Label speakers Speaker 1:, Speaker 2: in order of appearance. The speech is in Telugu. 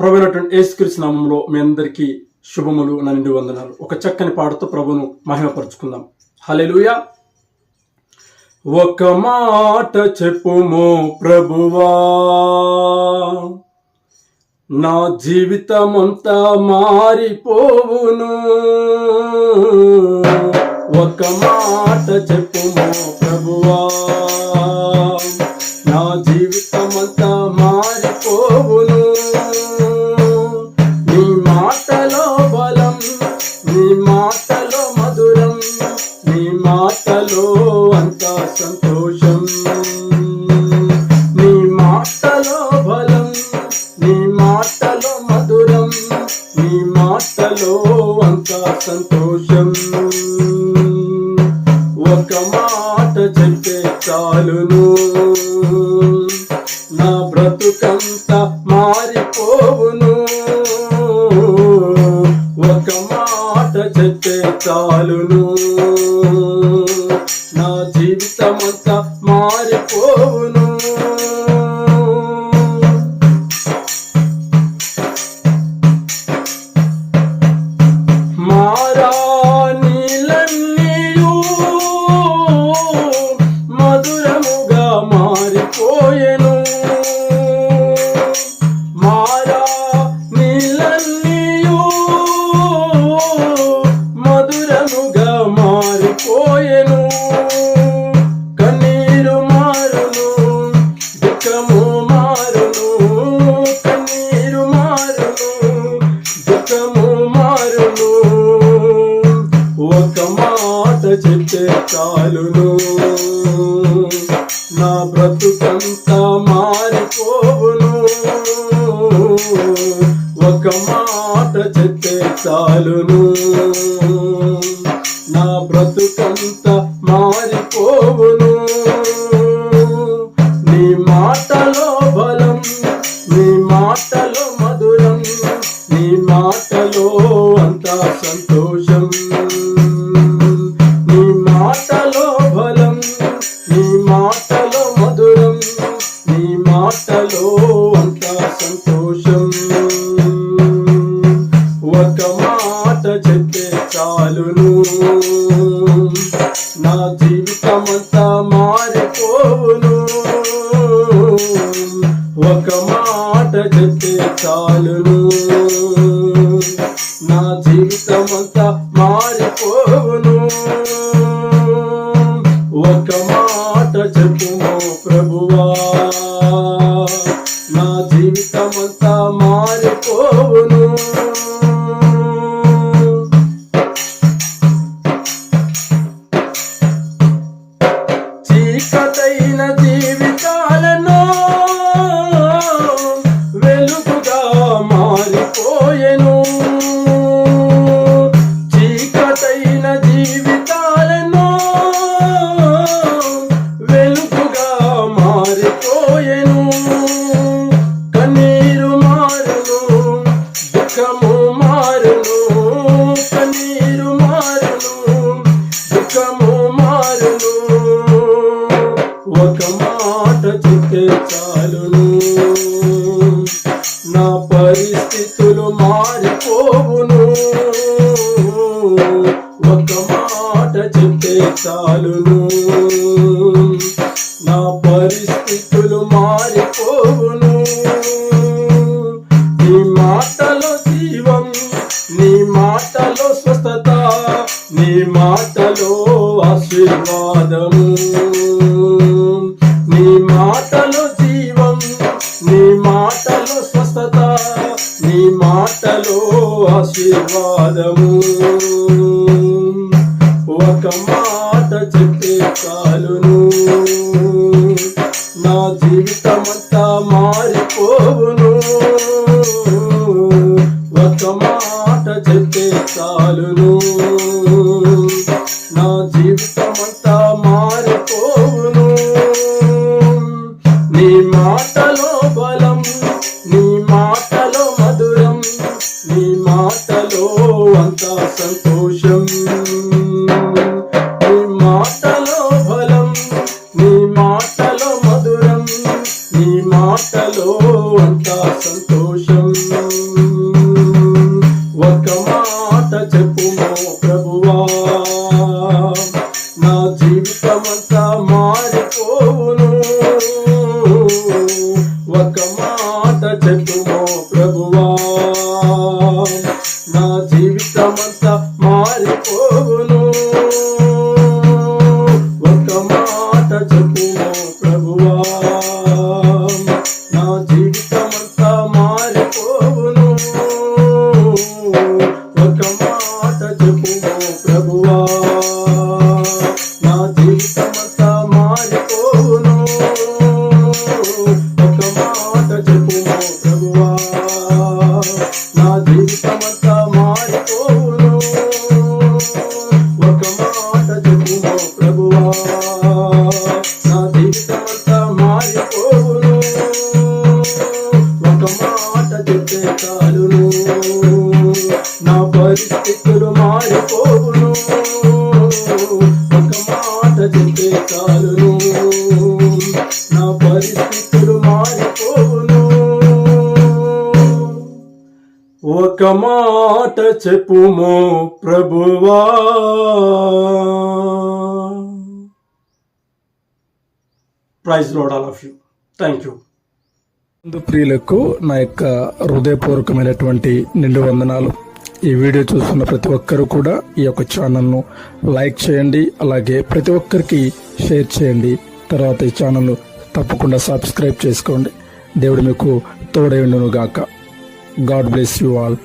Speaker 1: ప్రభునటువంటి ఏసుకృష్ణ నామంలో మీ అందరికీ శుభములు నండి వందనాలు. ఒక చక్కని పాటతో ప్రభును మహిమపరుచుకుందాం. హల్లెలూయా. ఒక మాట చెప్పుమో ప్రభువా. నా జీవితమంతా మారిపోవును. ఒక మాట చెప్పుము ప్రభువా. మాటలో అంత సంతోషం. నీ మాటలో బలం నీ మాటలో మధురం నీ మాటలో అంత సంతోషం. ఒక మాట చెప్తే చాలును. నా బ్రతుకంత మారిపోవును. ఒక మాట చెప్తే చాలును. దుఃఖము మారును కన్నీరు మారును దుఃఖము మారును. ఒక మాట చెప్తే చాలును. నా బ్రతుకంతా మారిపోవును. ఒక మాట చెప్తే చాలును. నా బ్రతుకంతా మారిపోవును. మాటలో బలం నీ మాటలో మధురం నీ మాటలో అంత సంతోషం. ఒక మాట చెప్తే చాలును. నా జీవితమంతా మారిపోవును. ఒక మాట చెప్తే చాలును. నా జీవితమంతా మారిపోవును చీకటైన జీవితాలను వెలుగుగా మారిపోయెను. చీకటైన జీవితాలను వెలుగుగా మారిపోయెను. మాట చెప్తే చాలును. నా పరిస్థితులు మారిపోవును. నీ మాటలో జీవం నీ మాటలో స్వస్థత నీ మాటలో ఆశీర్వాదము. నీ మాటలో జీవం నీ మాటలో స్వస్థత నీ మాటలో ఆశీర్వాదము. ఒక మాట చెప్తే చాలును. నా జీవితమంతా మారిపోవును. ఒక మాట చెప్తే చాలును. నా జీవితమంతా మారిపోవును. నీ మాటలో బలం నీ మాటలో అంత సంతోషం. ఒక మాట చెప్పుమో ప్రభువా నా జీవితమంతా మారిపోను ప్రభువా నా జీవితమంతా మారిపోవును. ఒక మాట చెప్పుమో ప్రభువా నా జీవితమంతా మారిపోవును. ఒక మాట చెప్పుమో ప్రభువా నా జీవితమంతా మారిపోవును. ఒక మాట చెప్తే చాలును. నా పరిస్థితులు ఒక మాట చెప్తే నా పరిస్థితులు మారిపోవును. ఒక మాట ప్రభువా. Praise Lord all of you thank you
Speaker 2: Hindu ప్రియులకు నా యొక్క హృదయపూర్వకమైనటువంటి నిండు వందనాలు. ఈ వీడియో చూస్తున్న ప్రతి ఒక్కరూ కూడా ఈ యొక్క ఛానల్ను లైక్ చేయండి అలాగే ప్రతి ఒక్కరికి షేర్ చేయండి. తర్వాత ఈ ఛానల్ తప్పకుండా సబ్స్క్రైబ్ చేసుకోండి. దేవుడు మీకు తోడైండును గాక గాడ్ బ్లెస్ యూ ఆల్.